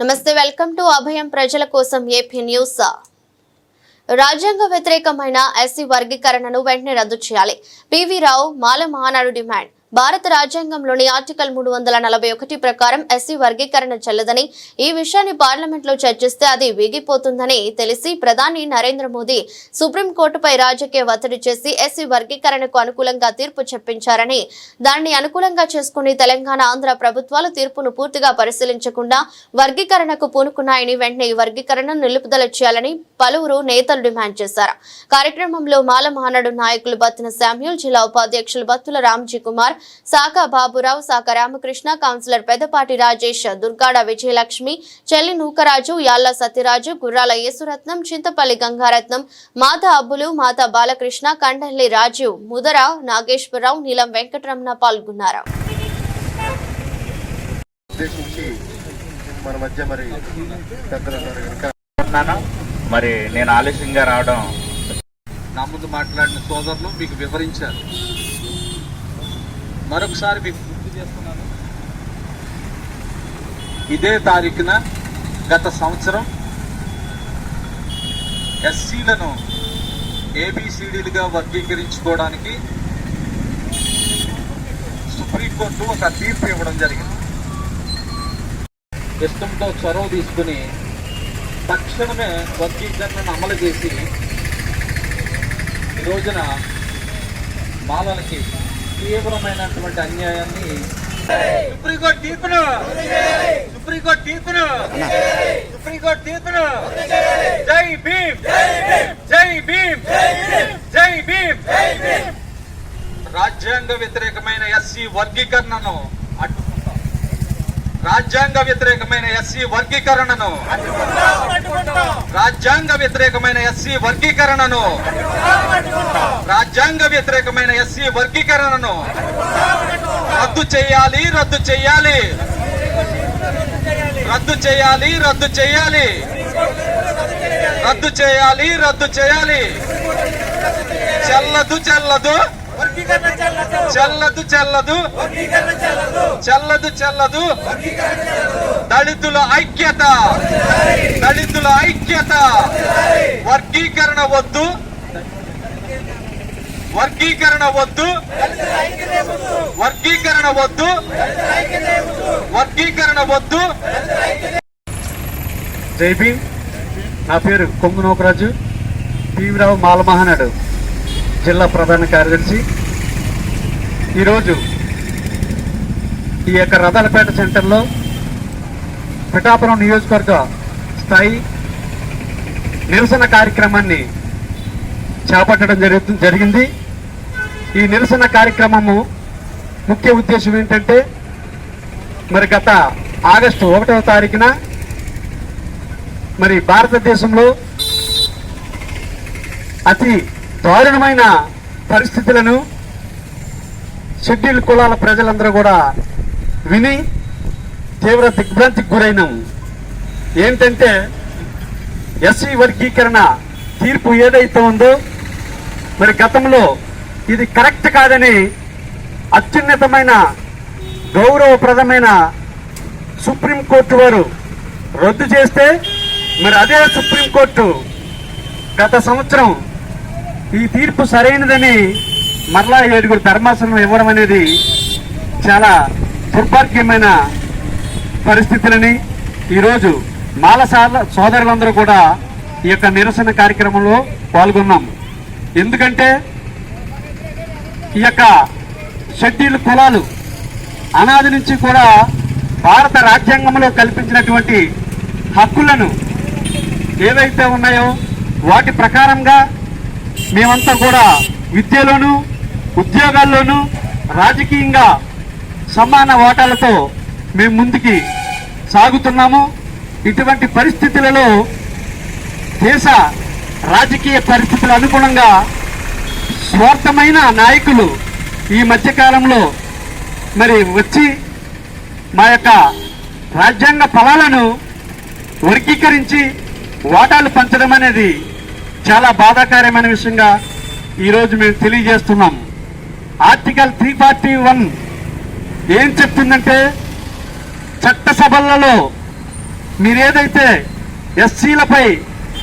నమస్తే welcome to అభయం ప్రజల కోసం ఏపీ న్యూస్. రాజ్యాంగ వ్యతిరేకమైన ఎస్సీ వర్గీకరణను వెంటనే రద్దు చేయాలి. PV Rao Mala Mahanadu demand. భారత రాజ్యాంగంలోని ఆర్టికల్ మూడు వందల నలభై ఒకటి ప్రకారం ఎస్సీ వర్గీకరణ చెల్లదని ఈ విషయాన్ని పార్లమెంట్లో చర్చిస్తే అది వీగిపోతుందని తెలిసి ప్రధాని నరేంద్ర మోదీ సుప్రీంకోర్టుపై రాజకీయ ఒత్తిడి చేసి ఎస్సీ వర్గీకరణకు అనుకూలంగా తీర్పు చెప్పించారని దానిని అనుకూలంగా చేసుకుని తెలంగాణ ఆంధ్ర ప్రభుత్వాలు తీర్పును పూర్తిగా పరిశీలించకుండా వర్గీకరణకు పూనుకున్నాయని వెంటనే ఈ వర్గీకరణను నిలుపుదల చేయాలని పలువురు నేతలు డిమాండ్ చేశారు. కార్యక్రమంలో మాల మహానాడు నాయకులు బత్తిన శామ్యూల్ జిల్లా ఉపాధ్యక్షులు బత్తుల రామ్జీ కుమార్ శాఖ బాబురావు శాఖ రామకృష్ణ కౌన్సిలర్ పెద్దపాటి రాజేష్ దుర్గాడ విజయలక్ష్మి చెల్లి నూకరాజు యాళ్ళ సత్యరాజు గుర్రాల యేసురత్నం చింతపల్లి గంగారత్నం మాత అబ్బులు మాత బాలకృష్ణ కండల్లి రాజు ముదర నాగేశ్వరరావు నీలం వెంకటరమణ పాల్గొన్నారు. మరి నేను ఆలస్యంగా రావడం నా ముందు మాట్లాడిన సోదరులు మీకు వివరించారు. మరొకసారి మీకు గుర్తు చేస్తున్నాను. ఇదే తారీఖున గత సంవత్సరం ఎస్సీలను ఏబిసిడీలుగా వర్గీకరించుకోవడానికి సుప్రీంకోర్టు ఒక తీర్పు ఇవ్వడం జరిగింది. ఇష్టంతో చొరవ తీసుకుని తక్షణమే వర్గీకరణను అమలు చేసి ఈ రోజున మాలలకి తీవ్రమైనటువంటి అన్యాయాన్ని సుప్రీంకోర్టు తీర్పును సుప్రీంకోర్టు తీర్పును సుప్రీంకోర్టు తీర్పును జై భీమ్. జై భీమ్. జై భీమ్. రాజ్యాంగ వ్యతిరేకమైన ఎస్సీ వర్గీకరణను రాజ్యాంగ వ్యతిరేకమైన ఎస్సీ వర్గీకరణను. రాజ్యాంగ వ్యతిరేకమైన ఎస్సీ వర్గీకరణను. రాజ్యాంగ వ్యతిరేకమైన ఎస్సీ వర్గీకరణను. రద్దు చేయాలి రద్దు చేయాలి. రద్దు చేయాలి రద్దు చేయాలి. రద్దు చేయాలి రద్దు చేయాలి. చెల్లదు చెల్లదు. చెల్లదు. చెల్లదు చెల్లదు. చెల్లదు. దళితుల ఐక్యత. దళితుల ఐక్యత. వర్గీకరణ వద్దు. వర్గీకరణ వద్దు. వర్గీకరణ వద్దు. వర్గీకరణ వద్దు. జై భీమ్. నా పేరు కొంగు నోకరాజు పీవీరావు మాలమహానాడు. జిల్లా ప్రధాన కార్యదర్శి. ఈరోజు ఈ యొక్క రథాలపేట సెంటర్లో పిఠాపురం నియోజకవర్గ స్థాయి నిరసన కార్యక్రమాన్ని చేపట్టడం జరుగు జరిగింది. ఈ నిరసన కార్యక్రమము ముఖ్య ఉద్దేశం ఏంటంటే మరి గత ఆగస్టు ఒకటవ తారీఖున మరి భారతదేశంలో అతి దారుణమైన పరిస్థితులను షెడ్యూల్ కులాల ప్రజలందరూ కూడా విని తీవ్ర దిగ్భ్రాంతికి గురైనాం. ఏంటంటే ఎస్సీ వర్గీకరణ తీర్పు ఏదైతే ఉందో మరి గతంలో ఇది కరెక్ట్ కాదని అత్యున్నతమైన గౌరవప్రదమైన సుప్రీంకోర్టు వారు రద్దు చేస్తే మరి అదే సుప్రీంకోర్టు గత సంవత్సరం ఈ తీర్పు సరైనదని మరలా ఏడుగురు ధర్మాసనం ఇవ్వడం అనేది చాలా దుర్భాగ్యమైన పరిస్థితులని ఈరోజు మాల సోదరులందరూ కూడా ఈ యొక్క నిరసన కార్యక్రమంలో పాల్గొన్నాము. ఎందుకంటే ఈ యొక్క షెడ్యూల్ కులాలు అనాది నుంచి కూడా భారత రాజ్యాంగంలో కల్పించినటువంటి హక్కులను ఏవైతే ఉన్నాయో వాటి ప్రకారంగా మేమంతా కూడా విద్యలోను ఉద్యోగాల్లోనూ రాజకీయంగా సమాన ఓటాలతో మేము ముందుకి సాగుతున్నాము. ఇటువంటి పరిస్థితులలో దేశ రాజకీయ పరిస్థితుల అనుగుణంగా స్వార్థమైన నాయకులు ఈ మధ్యకాలంలో మరి వచ్చి మా యొక్క రాజ్యాంగ ఫలాలను వర్గీకరించి వాటాలు పంచడం అనేది చాలా బాధాకరమైన విషయంగా ఈరోజు మేము తెలియజేస్తున్నాం ఆర్టికల్ త్రీ ఫార్టీ వన్ ఏం చెప్తుందంటే చట్టసభలలో మీరు ఏదైతే ఎస్సీలపై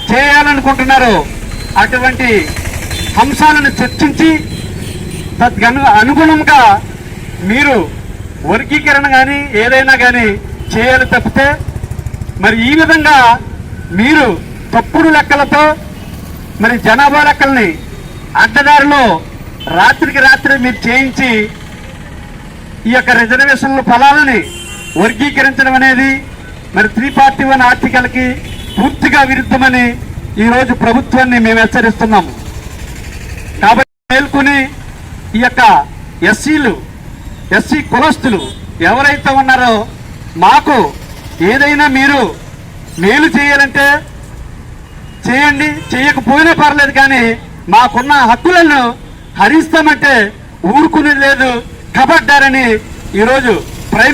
చేయాలనుకుంటున్నారో అటువంటి అంశాలను చర్చించి తద్గను అనుగుణంగా మీరు వర్గీకరణ కానీ ఏదైనా కానీ చేయాలి తప్పితే మరి ఈ విధంగా మీరు తప్పుడు లెక్కలతో మరి జనాభా లెక్కల్ని అడ్డదారిలో రాత్రికి రాత్రి మీరు చేయించి ఈ యొక్క రిజర్వేషన్ల ఫలాలని వర్గీకరించడం అనేది మరి త్రీ పార్టీ వన్ ఆర్టికల్కి పూర్తిగా విరుద్ధమని ఈరోజు ప్రభుత్వాన్ని మేము హెచ్చరిస్తున్నాము కాబట్టి మేల్కొని ఈ యొక్క ఎస్సీలు ఎస్సీ కులస్తులు ఎవరైతే ఉన్నారో మాకు ఏదైనా మీరు మేలు చేయాలంటే చేయండి చేయకపోయినా పర్లేదు కానీ మాకున్న హక్కులను హరిస్తామంటే ఊరుకునేది లేదు కబడ్డారని ఈరోజు